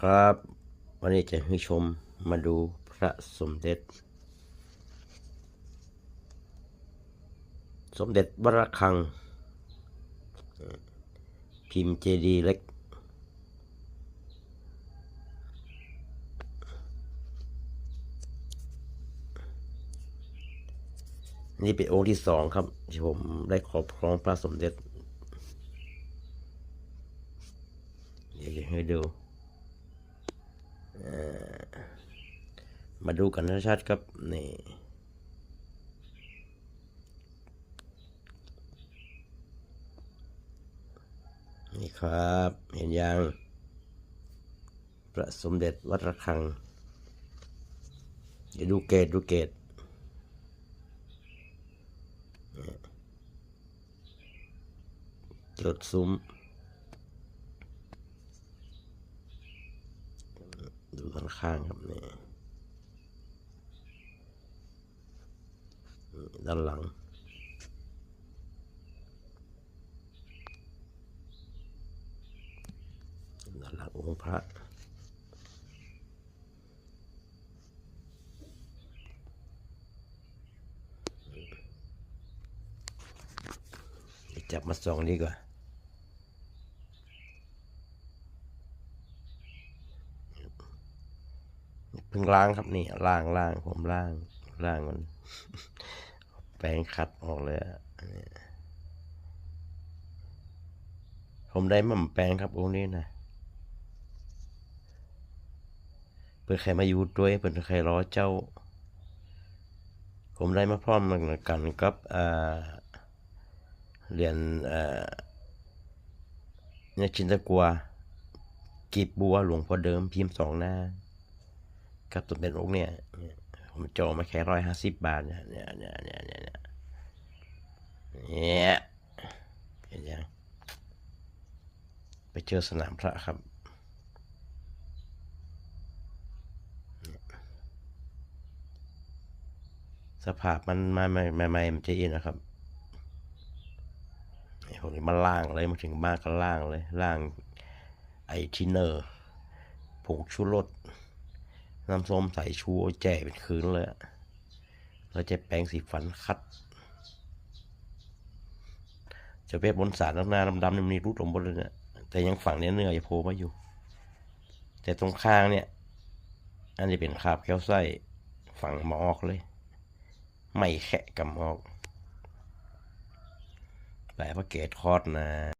ครับ วันนี้จะให้ชมมาดูพระสมเด็จ สมเด็จวรคัง พิมพ์เจดีเล็ก นี่เป็นองค์ที่สองครับ ที่ผมได้ครอบครองพระสมเด็จ เดี๋ยวจะให้ดู มาดูกันชัดๆครับนี่นี่ครับ เห็นยังพระสมเด็จวัดระฆัง เดี๋ยวดูเกตดูเกตเนี่ยจดซุ้ม ดูด้าน ข้างครับนี่ด้านหลัง ด้านหลังองค์พระจับมาสองดีกว่า พิ่งล้างครับนี่ล้างล้างผมล้างล้างมันแปรงขัดออกเลยผมได้หม่ำแปรงครับองค์นี้นะเพื่อใครมาอยู่ด้วยเพื่อใครรอเจ้า ผมได้มาพร้อมกันกับเหรียญเนี่ยชินตะกัวกีบบัวหลวงพ่อเดิมพิมพ์สองหน้า ครับตัวเป็นอกเนี่ยเนี่ยผมจองมาแค่ร้อยห้าสิบบาทเนี่ยเนี่ยเนี่ยเนี่ยเนี่ยเนี่ยเห็นยังไปเจอสนามพระครับสภาพมันมาใหม่ใหม่ใหม่มันจะอินนะครับไอ้พวกนี้มาล่างเลยมาถึงบ้านก็ล่างเลยล่างไอทินเนอร์ผงชูรส น้ำส้มใส่ชูแจ่เป็นคืนเลยอะแล้วจะแปรงสีฟันคัด จะเป็นบนสารหน้าดำๆนี่มันรูดลงบนเลยเนี่ยแต่ยังฝั่งเนี้ยเนื้อยังโผล่มาอยู่ แต่ตรงข้างเนี่ย อันนี้เป็นคาบแก้วไส้ฝั่งมาออกเลย ไม่แขะกำออกแต่พระเกตคอดนะ